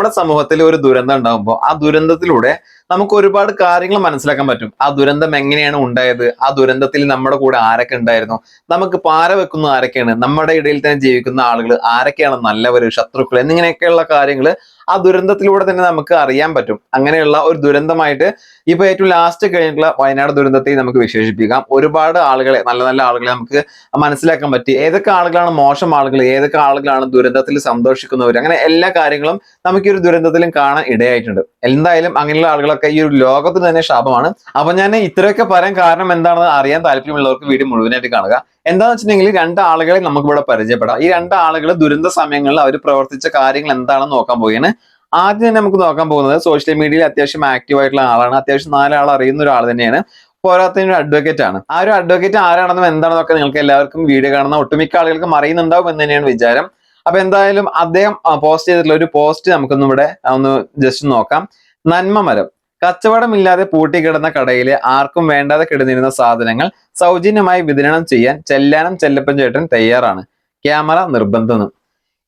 നമ്മുടെ സമൂഹത്തിൽ ഒരു ദുരന്തം ഉണ്ടാകുമ്പോൾ ആ ദുരന്തത്തിലൂടെ നമുക്ക് ഒരുപാട് കാര്യങ്ങൾ മനസ്സിലാക്കാൻ പറ്റും. ആ ദുരന്തം എങ്ങനെയാണ് ഉണ്ടായത്? ആ ദുരന്തത്തിൽ നമ്മുടെ കൂടെ ആരൊക്കെ ഉണ്ടായിരുന്നു? നമുക്ക് പാര വെക്കുന്ന ആരൊക്കെയാണ്? നമ്മുടെ ഇടയിൽ തന്നെ ജീവിക്കുന്ന ആളുകൾ ആരൊക്കെയാണ് നല്ലവര് ശത്രുക്കൾ എന്നിങ്ങനെയൊക്കെയുള്ള കാര്യങ്ങൾ ആ ദുരന്തത്തിലൂടെ തന്നെ നമുക്ക് അറിയാൻ പറ്റും. അങ്ങനെയുള്ള ഒരു ദുരന്തമായിട്ട് ഇപ്പൊ ഏറ്റവും ലാസ്റ്റ് കഴിഞ്ഞിട്ടുള്ള വയനാട് ദുരന്തത്തെ നമുക്ക് വിശേഷിപ്പിക്കാം. ഒരുപാട് ആളുകളെ നല്ല നല്ല ആളുകളെ നമുക്ക് മനസ്സിലാക്കാൻ പറ്റി. ഏതൊക്കെ ആളുകളാണ് മോശം ആളുകൾ ഏതൊക്കെ ആളുകളാണ് ദുരന്തത്തിൽ സന്തോഷിക്കുന്നവർ അങ്ങനെ എല്ലാ കാര്യങ്ങളും നമുക്ക് ഈ ഒരു ദുരന്തത്തിലും കാണാൻ ഇടയായിട്ടുണ്ട്. എന്തായാലും അങ്ങനെയുള്ള ആളുകളൊക്കെ ഈ ഒരു ലോകത്തിന് തന്നെ ശാപമാണ്. അപ്പൊ ഞാൻ ഇത്രയൊക്കെ പറയാൻ കാരണം എന്താണെന്ന് അറിയാൻ താല്പര്യമുള്ളവർക്ക് വീഡിയോ മുഴുവനായിട്ട് കാണുക. എന്താന്ന് വെച്ചിട്ടുണ്ടെങ്കിൽ രണ്ട് ആളുകളെ നമുക്ക് ഇവിടെ പരിചയപ്പെടാം. ഈ രണ്ട് ആളുകൾ ദുരന്ത സമയങ്ങളിൽ അവർ പ്രവർത്തിച്ച കാര്യങ്ങൾ എന്താണെന്ന് നോക്കാൻ പോവുകയാണ്. ആദ്യം തന്നെ നമുക്ക് നോക്കാൻ പോകുന്നത് സോഷ്യൽ മീഡിയയിൽ അത്യാവശ്യം ആക്റ്റീവ് ആയിട്ടുള്ള ആളാണ്. അത്യാവശ്യം നാലാൾ അറിയുന്ന ഒരാൾ തന്നെയാണ്. പോരാത്തതിന് ഒരു അഡ്വക്കേറ്റ് ആണ്. ആ ഒരു അഡ്വക്കേറ്റ് ആരാണെന്നും എന്താണെന്നൊക്കെ നിങ്ങൾക്ക് എല്ലാവർക്കും വീഡിയോ കാണുന്ന ഒട്ടുമിക്ക ആളുകൾക്കും അറിയുന്നുണ്ടാവും എന്ന് തന്നെയാണ് വിചാരം. അപ്പൊ എന്തായാലും അദ്ദേഹം പോസ്റ്റ് ചെയ്തിട്ടുള്ള ഒരു പോസ്റ്റ് നമുക്കൊന്ന് ഇവിടെ ഒന്ന് ജസ്റ്റ് നോക്കാം. നന്മ മരം കച്ചവടമില്ലാതെ പൂട്ടിക്കിടന്ന കടയിലെ ആർക്കും വേണ്ടാതെ കിടന്നിരുന്ന സാധനങ്ങൾ സൗജന്യമായി വിതരണം ചെയ്യാൻ ചെല്ലാനം ചെല്ലപ്പൻ ചേട്ടൻ തയ്യാറാണ്. ക്യാമറ നിർബന്ധം.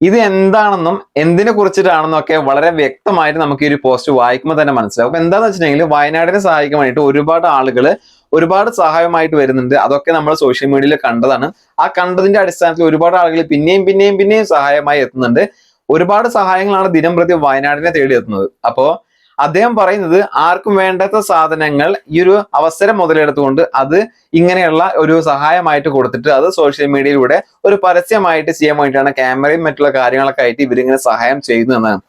ഇത് എന്താണെന്നും എന്തിനെ കുറിച്ചിട്ടാണെന്നും ഒക്കെ വളരെ വ്യക്തമായിട്ട് നമുക്ക് ഈ ഒരു പോസ്റ്റ് വായിക്കുമ്പോൾ തന്നെ മനസ്സിലാവും. അപ്പൊ എന്താന്ന് വെച്ചിട്ടുണ്ടെങ്കിൽ വയനാടിനെ സഹായിക്കാൻ വേണ്ടിയിട്ട് ഒരുപാട് ആളുകൾ ഒരുപാട് സഹായമായിട്ട് വരുന്നുണ്ട്. അതൊക്കെ നമ്മൾ സോഷ്യൽ മീഡിയയിൽ കണ്ടതാണ്. ആ കണ്ടതിന്റെ അടിസ്ഥാനത്തിൽ ഒരുപാട് ആളുകൾ പിന്നെയും പിന്നെയും പിന്നെയും സഹായമായി എത്തുന്നുണ്ട്. ഒരുപാട് സഹായങ്ങളാണ് ദിനം പ്രതി വയനാടിനെ തേടി എത്തുന്നത് അപ്പോ അദ്ദേഹം പറയുന്നത് ആർക്കും വേണ്ടാത്ത സാധനങ്ങൾ ഈ ഒരു അവസരം മുതലെടുത്തുകൊണ്ട് അത് ഇങ്ങനെയുള്ള ഒരു സഹായമായിട്ട് കൊടുത്തിട്ട് അത് സോഷ്യൽ മീഡിയയിലൂടെ ഒരു പരസ്യമായിട്ട് ചെയ്യാൻ വേണ്ടിയിട്ടാണ് ക്യാമറയും മറ്റുള്ള കാര്യങ്ങളൊക്കെ ആയിട്ട് ഇവരിങ്ങനെ സഹായം ചെയ്യുന്നതെന്നാണ്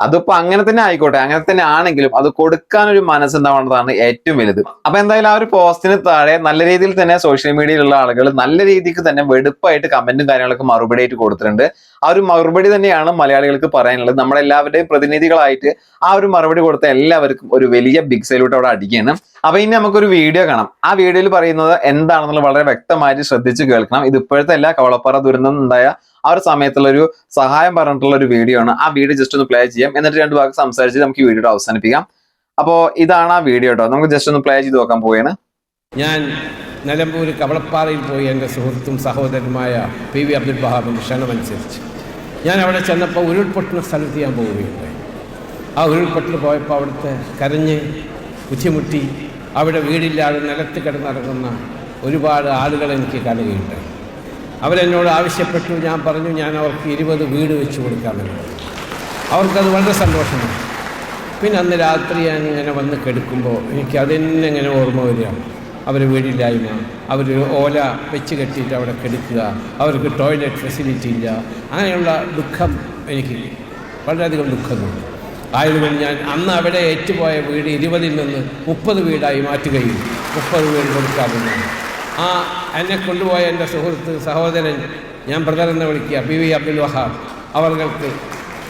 അതിപ്പോ അങ്ങനെ തന്നെ ആയിക്കോട്ടെ അങ്ങനെ തന്നെ ആണെങ്കിലും അത് കൊടുക്കാൻ ഒരു മനസ്സുണ്ടാവേണ്ടതാണ് ഏറ്റവും വലുത്. അപ്പൊ എന്തായാലും ആ ഒരു പോസ്റ്റിന് താഴെ നല്ല രീതിയിൽ തന്നെ സോഷ്യൽ മീഡിയയിലുള്ള ആളുകൾ നല്ല രീതിക്ക് തന്നെ വെടുപ്പായിട്ട് കമന്റും കാര്യങ്ങളൊക്കെ മറുപടി ആയിട്ട് കൊടുത്തിട്ടുണ്ട്. ആ ഒരു മറുപടി തന്നെയാണ് മലയാളികൾക്ക് പറയാനുള്ളത്. നമ്മളെല്ലാവരുടെയും പ്രതിനിധികളായിട്ട് ആ ഒരു മറുപടി കൊടുത്ത എല്ലാവർക്കും ഒരു വലിയ ബിഗ് സൈലൂട്ട് അവിടെ അടിക്കുകയാണ്. അപ്പൊ ഇനി നമുക്കൊരു വീഡിയോ കാണാം. ആ വീഡിയോയിൽ പറയുന്നത് എന്താണെന്നുള്ളത് വളരെ വ്യക്തമായിട്ട് ശ്രദ്ധിച്ച് കേൾക്കണം. ഇത് ഇപ്പോഴത്തെ എല്ലാ കവളപ്പാറ ദുരന്തം ഉണ്ടായ ആ ഒരു സമയത്തുള്ള ഒരു സഹായം പറഞ്ഞിട്ടുള്ള ഒരു വീഡിയോ ആണ്. ആ വീഡിയോ ജസ്റ്റ് ഒന്ന് പ്ലേ ചെയ്യാം. എന്നിട്ട് രണ്ട് ഭാഗം സംസാരിച്ച് നമുക്ക് ഈ വീഡിയോ അവസാനിപ്പിക്കാം. അപ്പോൾ ഇതാണ് ആ വീഡിയോ കേട്ടോ നമുക്ക് ജസ്റ്റ് ഒന്ന് പ്ലേ ചെയ്ത് നോക്കാൻ പോവുകയാണ് ഞാൻ നിലമ്പൂർ കവളപ്പാറയിൽ പോയി എന്റെ സുഹൃത്തും സഹോദരനുമായ പി വി അബ്ദുൽ വഹാബിന്റെ ക്ഷണമനുസരിച്ച് ഞാൻ അവിടെ ചെന്നപ്പോൾ ഉരുൾപൊട്ടുന്ന സ്ഥലത്ത് ഞാൻ പോവുകയുണ്ടായി. ആ ഉരുൾപൊട്ടൽ പോയപ്പോൾ അവിടുത്തെ കരഞ്ഞ് ബുദ്ധിമുട്ടി അവിടെ വീടില്ലാതെ നിലത്ത് കിടന്നിറങ്ങുന്ന ഒരുപാട് ആളുകൾ എനിക്ക് കാണുകയുണ്ടായി. അവരെന്നോട് ആവശ്യപ്പെട്ടു. ഞാൻ പറഞ്ഞു ഞാൻ അവർക്ക് ഇരുപത് വീട് വെച്ച് കൊടുക്കാമെന്ന് അവർക്കത് വളരെ സന്തോഷമാണ്. പിന്നെ അന്ന് രാത്രി ഞാൻ ഇങ്ങനെ വന്ന് കെടുക്കുമ്പോൾ എനിക്ക് അതെന്നെ ഇങ്ങനെ ഓർമ്മ വരികയാണ്. അവർ വീടില്ലായ്മ. അവർ ഓല വെച്ച് കെട്ടിയിട്ട് അവിടെ കെടുക്കുക. അവർക്ക് ടോയ്ലറ്റ് ഫെസിലിറ്റി ഇല്ല. അങ്ങനെയുള്ള ദുഃഖം എനിക്ക് വളരെയധികം ദുഃഖമുണ്ട് ആയതുകൊണ്ട് ഞാൻ അന്ന് അവിടെ ഏറ്റുപോയ വീട് ഇരുപതിൽ നിന്ന് മുപ്പത് വീടായി മാറ്റുകയും മുപ്പത് വീട് കൊടുക്കാമെന്ന് ആ എന്നെ കൊണ്ടുപോയ എന്റെ സുഹൃത്ത് സഹോദരൻ ഞാൻ എന്ന് വിളിക്കുക പി വി അബ്ദുൽ വഹാബ്. അവർക്ക്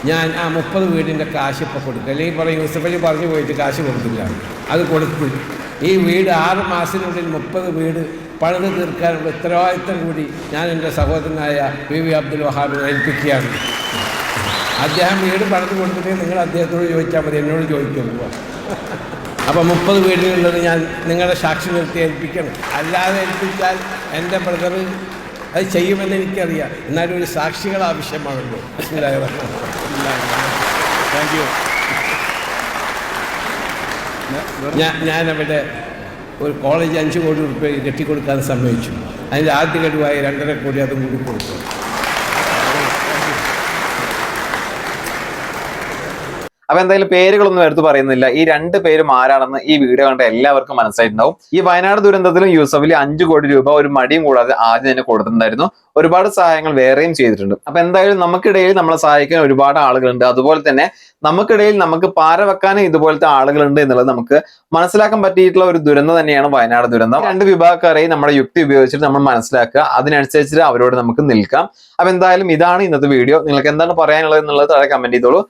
ഞാൻ ആ മുപ്പത് വീടിന്റെ കാശ് ഇപ്പോൾ കൊടുക്കുക അല്ലെങ്കിൽ പറയും യൂസഫലി പറഞ്ഞു പോയിട്ട് കാശ് കൊടുക്കില്ല അത് കൊടുത്ത്. ഈ വീട് ആറ് മാസത്തിനുള്ളിൽ മുപ്പത് വീട് പണിത് തീർക്കാനുള്ള ഉത്തരവാദിത്തം കൂടി ഞാൻ എന്റെ സഹോദരനായ പി വി അബ്ദുൽ വഹാബിനെ ഏൽപ്പിക്കുകയാണ്. അദ്ദേഹം വീട് പണിത് കൊടുത്തിട്ട് നിങ്ങൾ അദ്ദേഹത്തോട് ചോദിച്ചാൽ മതി എന്നോട് ചോദിക്കുമ്പോൾ അപ്പോൾ മുപ്പത് വീടിനുള്ളത് ഞാൻ നിങ്ങളുടെ സാക്ഷി നിർത്തി ഏൽപ്പിക്കണം. അല്ലാതെ ഏൽപ്പിച്ചാൽ എന്റെ ബ്രദർ അത് ചെയ്യുമെന്ന് എനിക്കറിയാം. എന്നാലും ഒരു സാക്ഷികൾ ആവശ്യമാണല്ലോ. താങ്ക് യു ഞാൻ ഞാനവിടെ ഒരു കോളേജ് അഞ്ച് കോടി റുപ്യ കെട്ടിക്കൊടുക്കാൻ സമ്മതിച്ചു. അതിന്റെ ആദ്യ ഗഡുവായി രണ്ടര കോടി അതും കൂടി കൊടുത്തു. അപ്പൊ എന്തായാലും പേരുകളൊന്നും എടുത്ത് പറയുന്നില്ല. ഈ രണ്ട് പേരും ആരാണെന്ന് ഈ വീഡിയോ കണ്ട എല്ലാവർക്കും മനസ്സിലായിട്ടുണ്ടാവും. ഈ വയനാട് ദുരന്തത്തിലും യൂസഫിൽ അഞ്ചു കോടി രൂപ ഒരു മടിയും കൂടാതെ ആദ്യം തന്നെ കൊടുത്തിട്ടുണ്ടായിരുന്നു. ഒരുപാട് സഹായങ്ങൾ വേറെയും ചെയ്തിട്ടുണ്ട്. അപ്പൊ എന്തായാലും നമുക്കിടയിൽ നമ്മളെ സഹായിക്കാൻ ഒരുപാട് ആളുകളുണ്ട്. അതുപോലെ തന്നെ നമുക്കിടയിൽ നമുക്ക് പാര വെക്കാനും ഇതുപോലത്തെ ആളുകളുണ്ട് എന്നുള്ളത് നമുക്ക് മനസ്സിലാക്കാൻ പറ്റിയിട്ടുള്ള ഒരു ദുരന്തം തന്നെയാണ് വയനാട് ദുരന്തം. രണ്ട് വിഭാഗക്കാരെയും നമ്മുടെ യുക്തി ഉപയോഗിച്ചിട്ട് നമ്മൾ മനസ്സിലാക്കുക. അതിനനുസരിച്ച് അവരോട് നമുക്ക് നിൽക്കാം. അപ്പൊ എന്തായാലും ഇതാണ് ഇന്നത്തെ വീഡിയോ. നിങ്ങൾക്ക് എന്താണ് പറയാനുള്ളത് എന്നുള്ളത് താഴെ കമന്റ് ചെയ്തോളൂ.